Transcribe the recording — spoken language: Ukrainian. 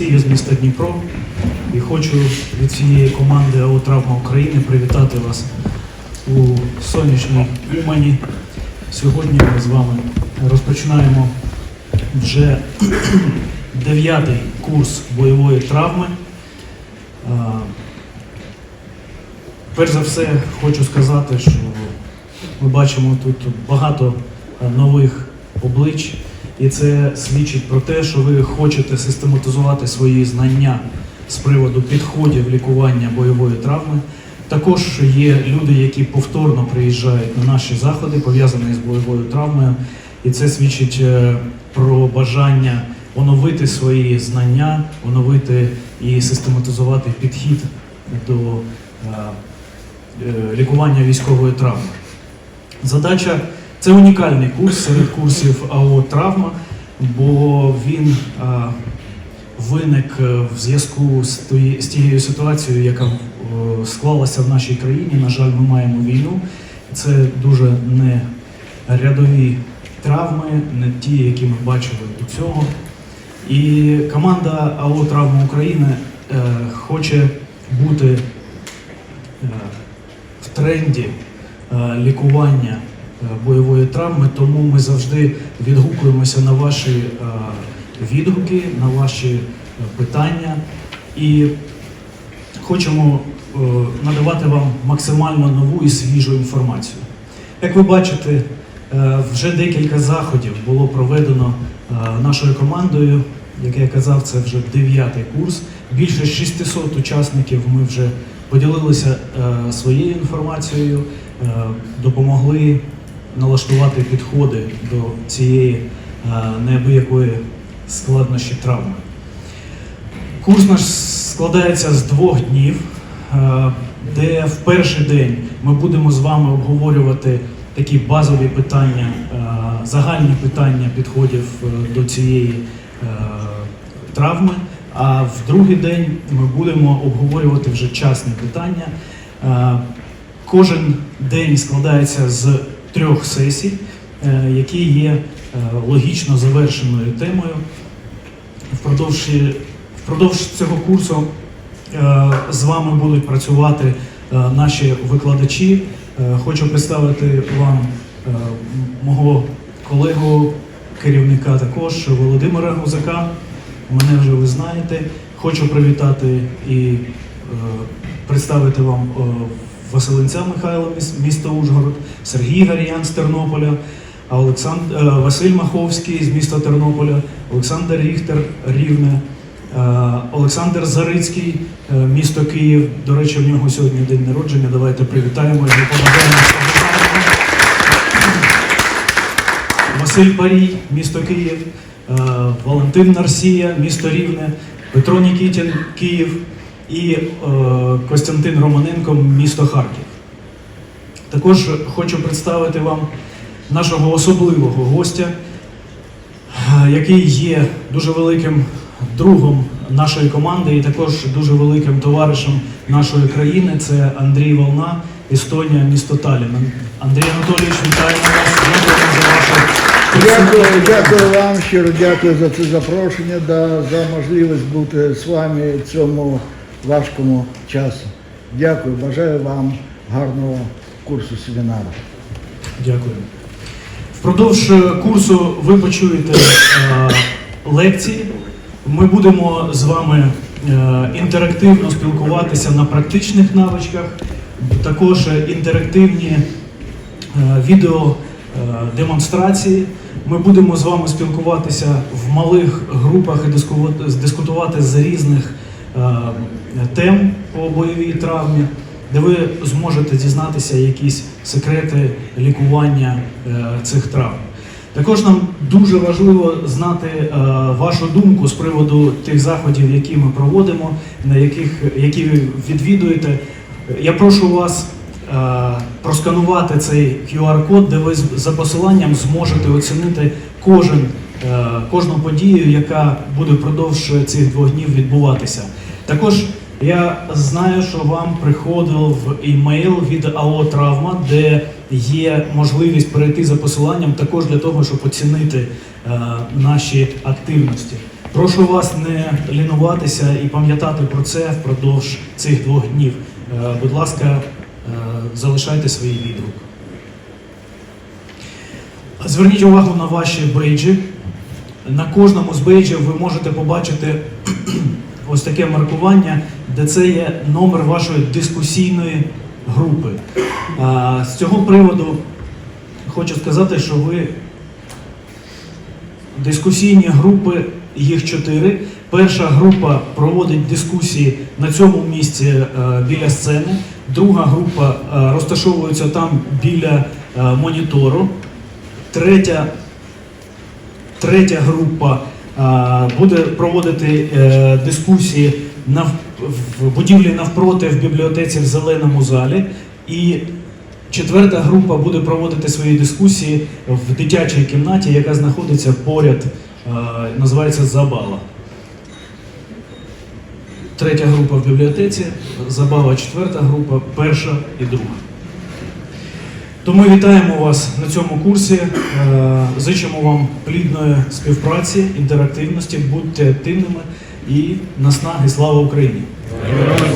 Я з міста Дніпро і хочу від цієї команди АО Травма України привітати вас у сонячній Умані. Сьогодні ми з вами розпочинаємо вже дев'ятий курс бойової травми. Перш за все хочу сказати, що ми бачимо тут багато нових облич, і це свідчить про те, що ви хочете систематизувати свої знання з приводу підходів лікування бойової травми. Також є люди, які повторно приїжджають на наші заходи, пов'язані з бойовою травмою, і це свідчить е, про бажання оновити свої знання, оновити і систематизувати підхід до е, е, лікування військової травми. Задача це унікальний курс серед курсів АО Травма, бо він а, виник е, в зв'язку з, з тією ситуацією, яка е, склалася в нашій країні. На жаль, ми маємо війну. Це дуже не рядові травми, не ті, які ми бачили до цього. І команда АО Травма України е, хоче бути е, в тренді е, лікування бойової травми, тому ми завжди відгукуємося на ваші е, відгуки, на ваші е, питання і хочемо е, надавати вам максимально нову і свіжу інформацію. Як ви бачите, е, вже декілька заходів було проведено е, нашою командою. Як я казав, це вже дев'ятий курс. Більше 600 учасників ми вже поділилися е, своєю інформацією, е, допомогли налаштувати підходи до цієї е, неабиякої складнощі травми. Курс наш складається з двох днів, е, де в перший день ми будемо з вами обговорювати такі базові питання, е, загальні питання підходів до цієї травми. А в другий день ми будемо обговорювати вже частні питання. Кожен день складається з трьох сесій, е, які є е, логічно завершеною темою. Впродовж, впродовж цього курсу е, з вами будуть працювати е, наші викладачі. Е, Хочу представити вам е, мого колегу, керівника також Володимира Гузака. Мене вже ви знаєте. Хочу привітати і е, представити вам Василинця Михайла, міс- місто Ужгород, Сергій Гаріян з Тернополя, Олександр е, Василь Маховський з міста Тернополя, Олександр Ріхтер Рівне, е, Олександр Зарицький, е, місто Київ. До речі, в нього сьогодні день народження. Давайте привітаємо його. Василь Парій, місто Київ, Валентин Нарсія, місто Рівне, Петро Нікітін, Київ і е, Костянтин Романенко, місто Харків. Також хочу представити вам нашого особливого гостя, який є дуже великим другом нашої команди і також дуже великим товаришем нашої країни. Це Андрій Волна, Естонія, місто Таллін. Андрій Анатолійович, вітаємо вас. Дякуємо за вашу Дякую, дякую вам, щиро дякую за це запрошення, да, за можливість бути з вами в цьому важкому часу. Дякую, бажаю вам гарного курсу семінару. Дякую. Впродовж е, курсу ви почуєте е, лекції. Ми будемо з вами е, інтерактивно спілкуватися на практичних навичках, також е, інтерактивні е, відео е. Ми будемо з вами спілкуватися в малих групах і дискутувати з різних тем по бойовій травмі, де ви зможете дізнатися якісь секрети лікування е, цих травм. Також нам дуже важливо знати е, вашу думку з приводу тих заходів, які ми проводимо, на яких які ви відвідуєте. Я прошу вас е, просканувати цей QR-код, де ви за посиланням зможете оцінити кожен, е, кожну подію, яка буде впродовж цих двох днів відбуватися. Також я знаю, що вам приходив імейл від АО Травма, де є можливість перейти за посиланням також для того, щоб оцінити е, наші активності. Прошу вас не лінуватися і пам'ятати про це впродовж цих двох днів. Е, Будь ласка, е, залишайте свій відгук. Зверніть увагу на ваші бейджі. На кожному з бейджів ви можете побачити ось таке маркування, де це є номер вашої дискусійної групи. З цього приводу хочу сказати, що ви дискусійні групи, їх чотири. Перша група проводить дискусії на цьому місці е, біля сцени. Друга група е, розташовується там біля е, монітору. Третя, третя група буде проводити е, дискусії в будівлі навпроти в бібліотеці в зеленому залі. І четверта група буде проводити свої дискусії в дитячій кімнаті, яка знаходиться поряд, е, називається Забава. Третя група в бібліотеці, Забава четверта група, перша і друга. То ми вітаємо вас на цьому курсі. Е, зичимо вам плідної співпраці, інтерактивності, будьте активними і наснаги слава Україні! Дякую.